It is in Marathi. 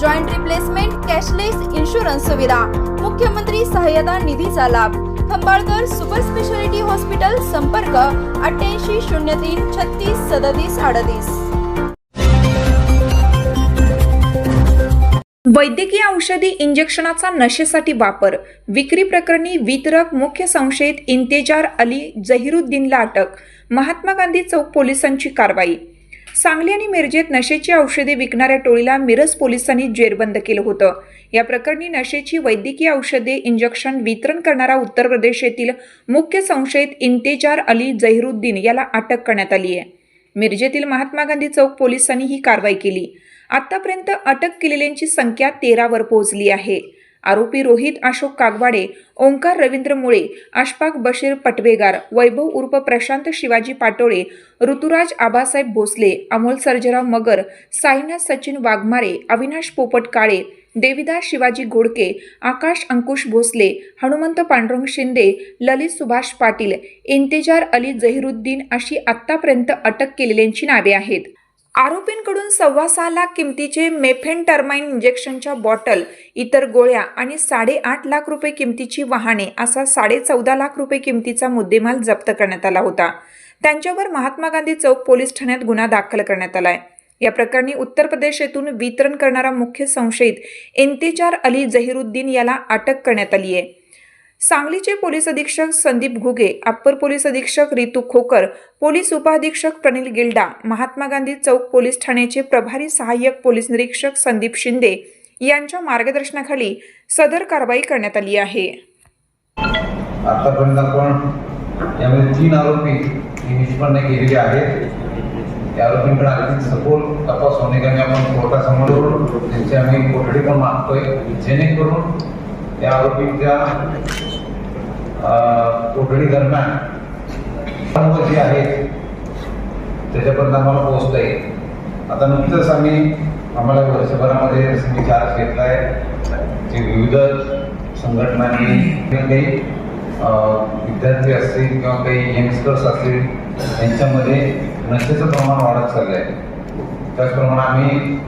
joint replacement cashless insurance सुविधा मुख्यमंत्री सहाय्यता निधीचा लाभ. खंबाळकर सुपर स्पेशालिटी हॉस्पिटल संपर्क अठ्ठ्याऐंशी शून्य तीन छत्तीस सदतीस अडतीस. वैद्यकीय औषधी इंजेक्शनाचा नशेसाठी वापर. विक्री प्रकरणी वितरक मुख्य संशयित इंतेजार अली जहिरुद्दीनला अटक. महात्मा गांधी चौक पोलिसांची कारवाई. सांगली आणि मिरजेत नशेची औषधे विकणाऱ्या टोळीला मिरज पोलिसांनी जेरबंद केलं होतं. या प्रकरणी नशेची वैद्यकीय औषधे इंजेक्शन वितरण करणारा उत्तर प्रदेश येथील मुख्य संशयित इंतेजार अली जहिरुद्दीन याला अटक करण्यात आली आहे. मिरजेतील महात्मा गांधी चौक पोलिसांनी ही कारवाई केली. आतापर्यंत अटक केलेल्यांची संख्या तेरावर पोहोचली आहे. आरोपी रोहित अशोक कागवाडे ओंकार रवींद्र मुळे अशफाक बशीर पटवेगार वैभव उर्फ प्रशांत शिवाजी पाटोळे ऋतुराज आबासाहेब भोसले अमोल सर्जराव मगर साईनाथ सचिन वाघमारे अविनाश पोपट काळे देविदास शिवाजी घोडके आकाश अंकुश भोसले हनुमंत पांडुरंग शिंदे ललित सुभाष पाटील इंतेजार अली जहिरुद्दीन अशी आत्तापर्यंत अटक केलेल्यांची नावे आहेत. आरोपींकडून सव्वा सहा लाख किमतीचे मेफेन टर्माइन इंजेक्शनच्या बॉटल इतर गोळ्या आणि साडेआठ लाख रुपये किमतीची वाहने असा साडे चौदा लाख रुपये किमतीचा मुद्देमाल जप्त करण्यात आला होता. त्यांच्यावर महात्मा गांधी चौक पोलीस ठाण्यात गुन्हा दाखल करण्यात आलाय. या प्रकरणी उत्तर प्रदेश येथून वितरण करणारा मुख्य संशयित इंतेजार अली जहिरुद्दीन याला अटक करण्यात आली आहे सांगलीचे पोलीस अधीक्षक संदीप घुगे अप्पर पोलीस अधीक्षक रितू खोकर पोलीस उपअधीक्षक प्रनिल गिल्डा महात्मा गांधी चौक पोलीस ठाण्याचे प्रभारी सहाय्यक पोलीस निरीक्षक संदीप शिंदे यांच्या मार्गदर्शनाखाली सदर कारवाई करण्यात आली आहे. आतापर्यंत आपण यामध्ये तीन आरोपी निष्पन्न केलेले आहेत. त्या आरोपींकडे आणखी सखोल तपास होणे आपण कोर्टासमोर त्यांची आम्ही कोठडी पण मागतोय. जेणेकरून त्या आरोपींच्या कोठडी दरम्यान सर्व जे आहेत त्याच्यापर्यंत आम्हाला पोहोचता येईल आता नुकतंच आम्ही आम्हाला वर्षभरामध्ये मी चार्ज घेतला आहे जे विविध संघटनांनी काही विद्यार्थी असतील किंवा काही यंगस्टर्स असतील यांच्यामध्ये नशेचं प्रमाण वाढत चाललं आहे त्याचप्रमाणे आम्ही